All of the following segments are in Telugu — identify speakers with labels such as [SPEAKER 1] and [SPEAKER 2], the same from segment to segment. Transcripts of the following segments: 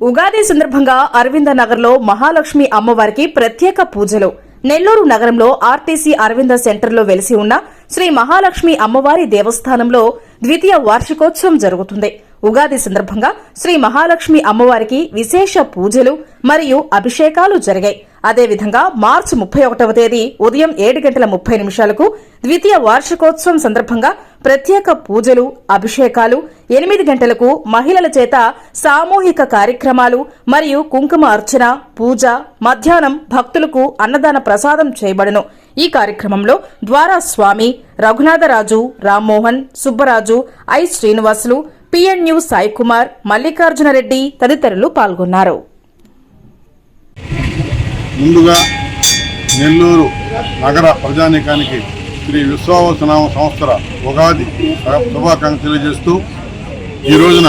[SPEAKER 1] ఉగాది సందర్భంగా అరవింద నగర్లో మహాలక్ష్మి అమ్మవారికి ప్రత్యేక పూజలు. నెల్లూరు నగరంలో ఆర్టీసీ అరవింద సెంటర్లో వెలిసి ఉన్న శ్రీ మహాలక్ష్మి అమ్మవారి దేవస్థానంలో ద్వితీయ వార్షికోత్సవం జరుగుతుంది. ఉగాది సందర్భంగా శ్రీ మహాలక్ష్మి అమ్మవారికి విశేష పూజలు మరియు అభిషేకాలు జరిగాయి. అదేవిధంగా మార్చి ముప్పై ఒకటవ తేదీ ఉదయం ఏడు గంటల ముప్పై నిమిషాలకు ద్వితీయ వార్షికోత్సవం సందర్భంగా ప్రత్యేక పూజలు అభిషేకాలు ఎనిమిది గంటలకు మహిళల చేత సామూహిక కార్యక్రమాలు మరియు కుంకుమ అర్చన పూజ మధ్యాహ్నం భక్తులకు అన్నదాన ప్రసాదం చేయబడును. ఈ కార్యక్రమంలో ద్వారా స్వామి రఘునాథరాజు రామ్మోహన్ సుబ్బరాజు ఐ. శ్రీనివాసులు పిఎన్యు సాయి కుమార్ మల్లికార్జునరెడ్డి తదితరులు పాల్గొన్నారు.
[SPEAKER 2] ముందుగా నెల్లూరు నగర ప్రజానీకానికి శ్రీ విశ్వావసనామ సంవత్సర ఉగాది శుభాకాంక్షలు తెలియజేస్తూ ఈ రోజున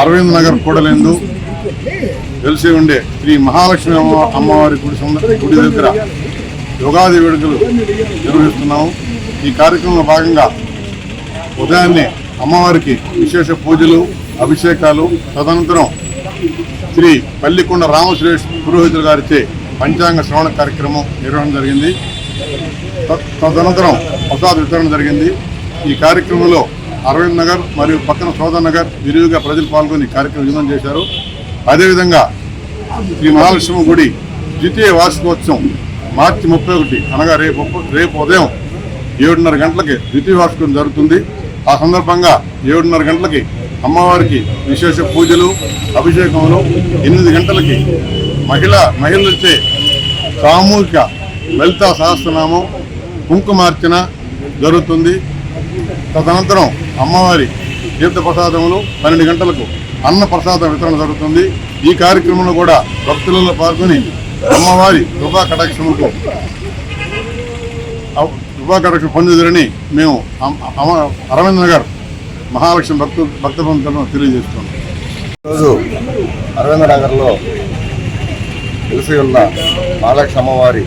[SPEAKER 2] అరవింద్ నగర్ కూడలేందు తెలిసి ఉండే శ్రీ మహాలక్ష్మి అమ్మ అమ్మవారి గుడి గుడి దగ్గర ఉగాది వేడుకలు నిర్వహిస్తున్నాము. ఈ కార్యక్రమంలో భాగంగా ఉదయాన్నే అమ్మవారికి విశేష పూజలు అభిషేకాలు తదనంతరం శ్రీ పల్లికొండ రామశ్రేష్ పురోహితులు గారిచే పంచాంగ శ్రవణ కార్యక్రమం నిర్వహణ జరిగింది. తదనంతరం ప్రసాద వితరణ జరిగింది. ఈ కార్యక్రమంలో అరవింద్ నగర్ మరియు పక్కన సోదర్ నగర్ విరివిగా ప్రజలు పాల్గొని కార్యక్రమం విజయం చేశారు. అదేవిధంగా శ్రీ మహాలక్ష్మి గుడి ద్వితీయ వార్షికోత్సవం మార్చి ముప్పై ఒకటి అనగా రేపు రేపు ఉదయం ఏడున్నర గంటలకి ద్వితీయ వార్షికం జరుగుతుంది. ఆ సందర్భంగా ఏడున్నర గంటలకి అమ్మవారికి విశేష పూజలు అభిషేకములు ఎనిమిది గంటలకి మహిళ మహిళలచే సామూహిక లలితా సహస్రనామం కుంకుమార్చన జరుగుతుంది. తదనంతరం అమ్మవారి తీర్థ ప్రసాదములు పన్నెండు గంటలకు అన్న ప్రసాద వితరణ జరుగుతుంది. ఈ కార్యక్రమంలో కూడా భక్తులలో పాల్గొని అమ్మవారి కృపా కటాక్షములకు అవ- కృపా కటాక్షం పొందుదరని మేము అమ- అరవింద్ నగర్ మహాలక్ష్మి భక్తు భక్త బంధువులను తెలియజేస్తున్నాం.
[SPEAKER 3] ఈరోజు అరవింద నగర్లో తెలిసి ఉన్న మహాలక్ష్మి అమ్మవారి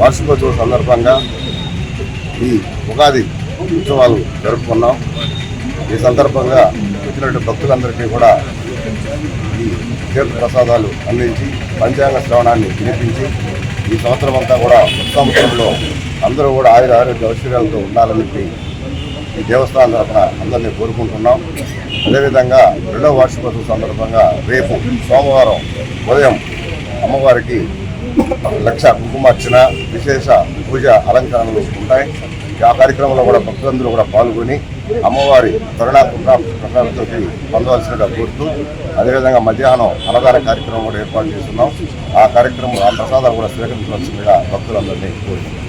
[SPEAKER 3] వార్షికోత్సవం సందర్భంగా ఈ ఉగాది ఉత్సవాలు జరుపుకున్నాం. ఈ సందర్భంగా వచ్చినటువంటి భక్తులందరికీ కూడా ఈ తీర్థ ప్రసాదాలు అందించి పంచాంగ శ్రవణాన్ని వినిపించి ఈ సంవత్సరం అంతా కూడా సంవత్సరంలో అందరూ కూడా ఆయుర ఆరోగ్య ఐశ్వర్యాలతో ఉండాలని చెప్పి ఈ దేవస్థానం తరఫున అందరినీ కోరుకుంటున్నాం. అదేవిధంగా రెండవ వార్షికోత్సవం సందర్భంగా రేపు సోమవారం ఉదయం అమ్మవారికి లక్ష కుంకుమార్చన విశేష పూజ అలంకరణలు ఉంటాయి. ఆ కార్యక్రమంలో కూడా భక్తులందరూ కూడా పాల్గొని అమ్మవారి కరుణాత్మక ప్రకారంతో పొందవలసినగా కోరుతూ అదేవిధంగా మధ్యాహ్నం అన్నదాన కార్యక్రమం కూడా ఏర్పాటు చేస్తున్నాం. ఆ కార్యక్రమం ఆ ప్రసాదాలు కూడా స్వీకరించవలసిందిగా భక్తులందరినీ కోరుతున్నాం.